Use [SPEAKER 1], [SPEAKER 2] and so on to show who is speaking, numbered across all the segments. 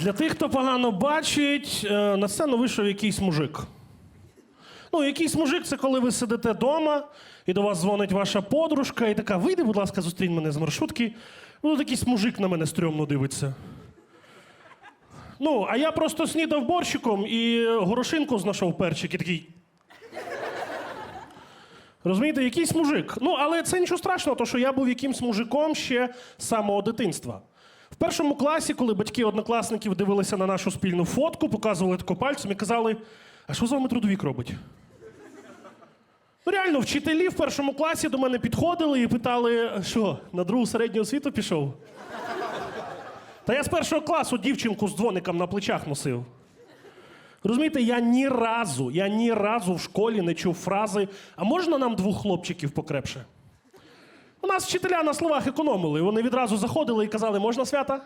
[SPEAKER 1] Для тих, хто погано бачить, е, на сцену вийшов якийсь мужик. Ну, якийсь мужик це коли ви сидите вдома, і до вас дзвонить ваша подружка, і така: вийди, будь ласка, зустрінь мене з маршрутки. Ну, якийсь мужик на мене стрьомно дивиться. Ну, а я просто снідав борщиком і горошинку знайшов перчик і такий. Розумієте, якийсь мужик. Ну, але це нічого страшного, тому що я був якимсь мужиком ще з самого дитинства. В першому класі, коли батьки однокласників дивилися на нашу спільну фотку, показували тако пальцем і казали: а що з вами трудовік робить? Ну, реально, вчителі в першому класі до мене підходили і питали, що, на другу середню освіту пішов? Та я з першого класу дівчинку з дзвоником на плечах носив. Розумієте, я ні разу, я ні разу в школі не чув фрази, а можна нам двох хлопчиків покрепше? У нас вчителя на словах економили. Вони відразу заходили і казали, можна свята?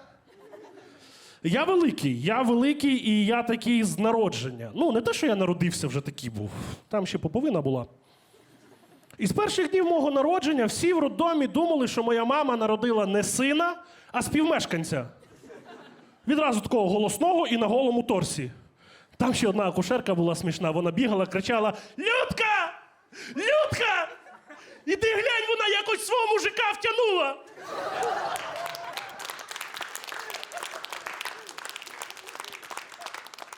[SPEAKER 1] Я великий, я великий і я такий з народження. Ну, не те, що я народився вже такий був. Там ще поповина була. І з перших днів мого народження всі в роддомі думали, що моя мама народила не сина, а співмешканця. Відразу такого голосного і на голому торсі. Там ще одна акушерка була смішна. Вона бігала, кричала: Людка! Людка! Іди глянь, вона якось свого мужика втягнула.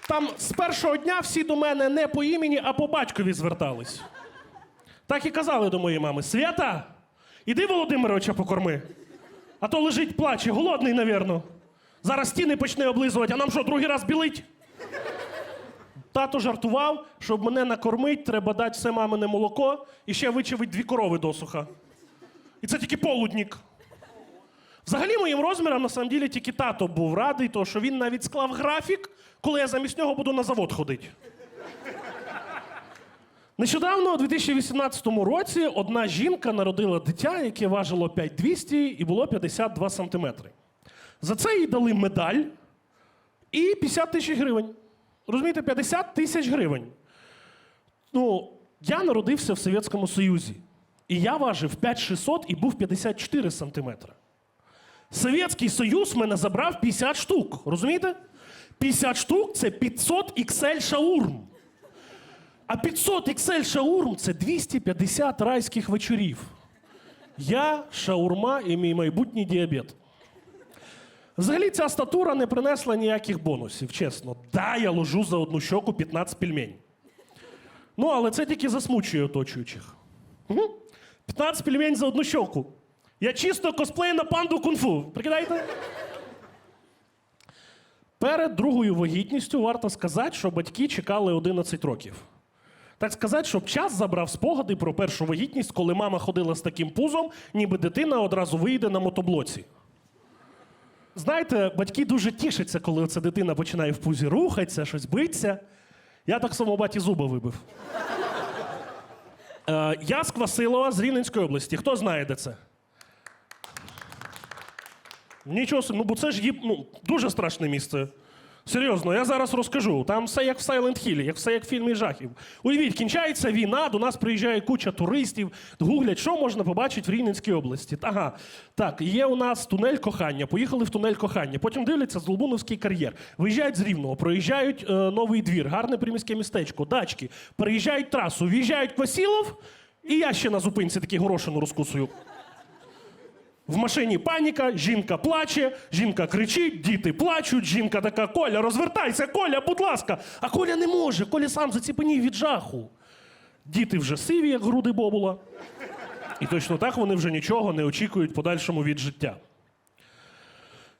[SPEAKER 1] Там з першого дня всі до мене не по імені, а по батькові звертались. Так і казали до моєї мами: Свята, іди Володимировича покорми. А то лежить, плаче, голодний, навірно. Зараз стіни почне облизувати, а нам що, другий раз білить? Тато жартував, щоб мене накормить, треба дати все мамине молоко і ще вичавить дві корови досуха. І це тільки полуднік. Взагалі, моїм розміром, на самом ділі, тільки тато був радий, тому що він навіть склав графік, коли я замість нього буду на завод ходити. Нещодавно, у 2018 році, одна жінка народила дитя, яке важило 5200 і було 52 сантиметри. За це їй дали медаль і 50 тисяч гривень. Розумієте, 50 тисяч гривень. Ну, я народився в Совєтському Союзі. І я важив 5600 і був 54 сантиметри. Совєтський Союз мене забрав 50 штук. Розумієте? 50 штук це 500 XL шаурм. А 500 XL шаурм це 250 райських вечорів. Я, шаурма і мій майбутній діабет. Взагалі, ця статура не принесла ніяких бонусів, чесно. Да, я ложу за одну щоку 15 пельмень. Ну, але це тільки засмучує оточуючих. Угу. 15 пельмень за одну щоку. Я чисто косплею на панду кунг-фу. Прикидаєте? Перед другою вагітністю варто сказати, що батьки чекали 11 років. Так сказати, щоб час забрав спогади про першу вагітність, коли мама ходила з таким пузом, ніби дитина одразу вийде на мотоблоці. Знаєте, батьки дуже тішаться, коли ця дитина починає в пузі рухатися, щось биться. Я так само баті зуба вибив. Е, я з Рівненської області. Хто знає, де це? Нічого ну бо це ж є, ну, дуже страшне місце. Серйозно, я зараз розкажу. Там все як в Silent Hill, як все як в фільмі жахів. Уявіть, кінчається війна, до нас приїжджає куча туристів, гуглять, що можна побачити в Рівненській області. Ага, так, є у нас тунель кохання, поїхали в тунель кохання. Потім дивляться Золбуновський кар'єр. Виїжджають з Рівного, проїжджають е, новий двір, гарне приміське містечко, дачки, переїжджають трасу, в'їжджають Квасілов, і я ще на зупинці такий горошину розкусую. В машині паніка, жінка плаче, жінка кричить, діти плачуть, жінка така: Коля, розвертайся, Коля, будь ласка. А Коля не може, Коля сам заціпенів від жаху. Діти вже сиві, як груди бобула. І точно так вони вже нічого не очікують подальшому від життя.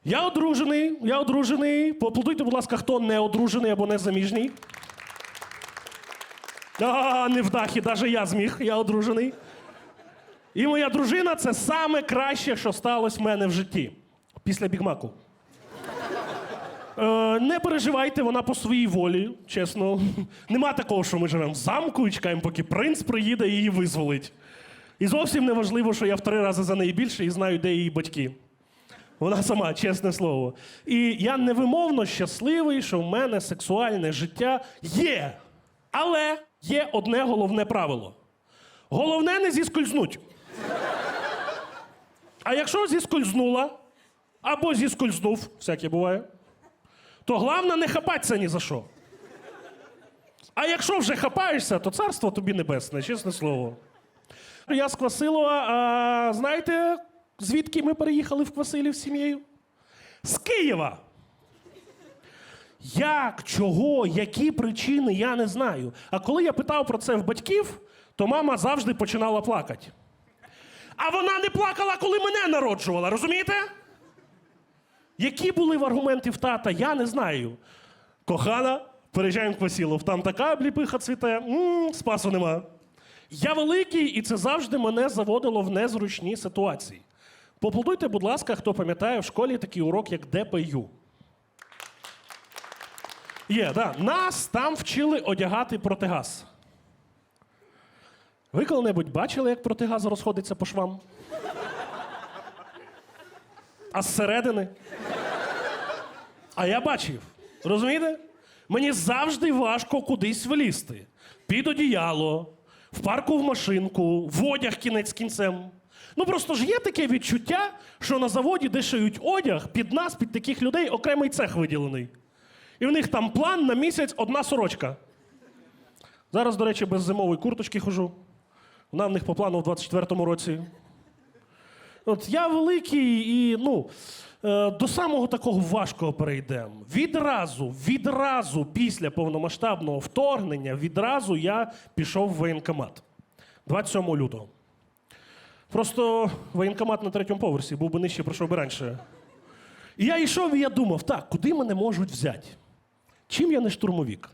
[SPEAKER 1] Я одружений, я одружений. Поаплодуйте, будь ласка, хто не одружений або не заміжній. А, не в дахі, навіть я зміг, я одружений. І моя дружина це саме краще, що сталося в мене в житті після бігмаку. Е, не переживайте, вона по своїй волі, чесно. Нема такого, що ми живемо в замку і чекаємо, поки принц приїде і її визволить. І зовсім не важливо, що я в три рази за неї більше і знаю, де її батьки. Вона сама, чесне слово. І я невимовно щасливий, що в мене сексуальне життя є. Але є одне головне правило: головне не зіскользнуть. А якщо зіскользнула, або зіскользнув, всяке буває, то головне не хапатися ні за що. А якщо вже хапаєшся, то царство тобі небесне, чесне слово. Я з Квасилова, а знаєте, звідки ми переїхали в Квасилів з сім'єю? З Києва. Як, чого, які причини, я не знаю. А коли я питав про це в батьків, то мама завжди починала плакати. А вона не плакала, коли мене народжувала, розумієте? Які були в аргументи в тата, я не знаю. Кохана, переїжджаємо в Квасілов, там така обліпиха цвіте, м спасу нема. Я великий, і це завжди мене заводило в незручні ситуації. Поплодуйте, будь ласка, хто пам'ятає в школі такий урок, як ДПЮ. Є, да. Нас там вчили одягати протигаз. Ви коли-небудь бачили, як протигаз розходиться по швам? А зсередини? А я бачив. Розумієте? Мені завжди важко кудись влізти. Під одіяло, в парку в машинку, в одяг кінець кінцем. Ну просто ж є таке відчуття, що на заводі, де одяг, під нас, під таких людей, окремий цех виділений. І в них там план на місяць одна сорочка. Зараз, до речі, без зимової курточки хожу. Вона в них по плану в 24-му році. От я великий і ну, е, до самого такого важкого перейдемо. Відразу, відразу після повномасштабного вторгнення, відразу я пішов в воєнкомат. 27 лютого. Просто воєнкомат на третьому поверсі, був би нижче, пройшов би раніше. І я йшов і я думав, так, куди мене можуть взяти? Чим я не штурмовік?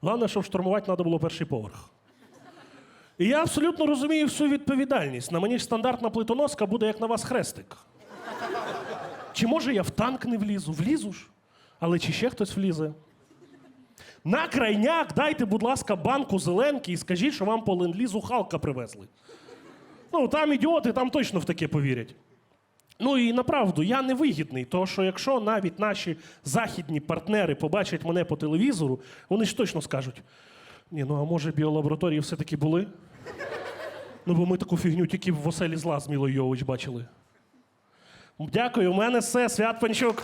[SPEAKER 1] Головне, щоб штурмувати треба було перший поверх. І я абсолютно розумію всю відповідальність. На мені ж стандартна плитоноска буде як на вас хрестик. Чи може я в танк не влізу? Влізу ж. Але чи ще хтось влізе? На крайняк дайте, будь ласка, банку зеленки і скажіть, що вам по ленд-лізу Халка привезли. Ну, там ідіоти, там точно в таке повірять. Ну і направду, я не вигідний, тому що якщо навіть наші західні партнери побачать мене по телевізору, вони ж точно скажуть: ні, ну а може біолабораторії все-таки були? Ну, бо ми таку фігню тільки в оселі зла з Мілою Йович бачили. Дякую, у мене все, Свят Панчук.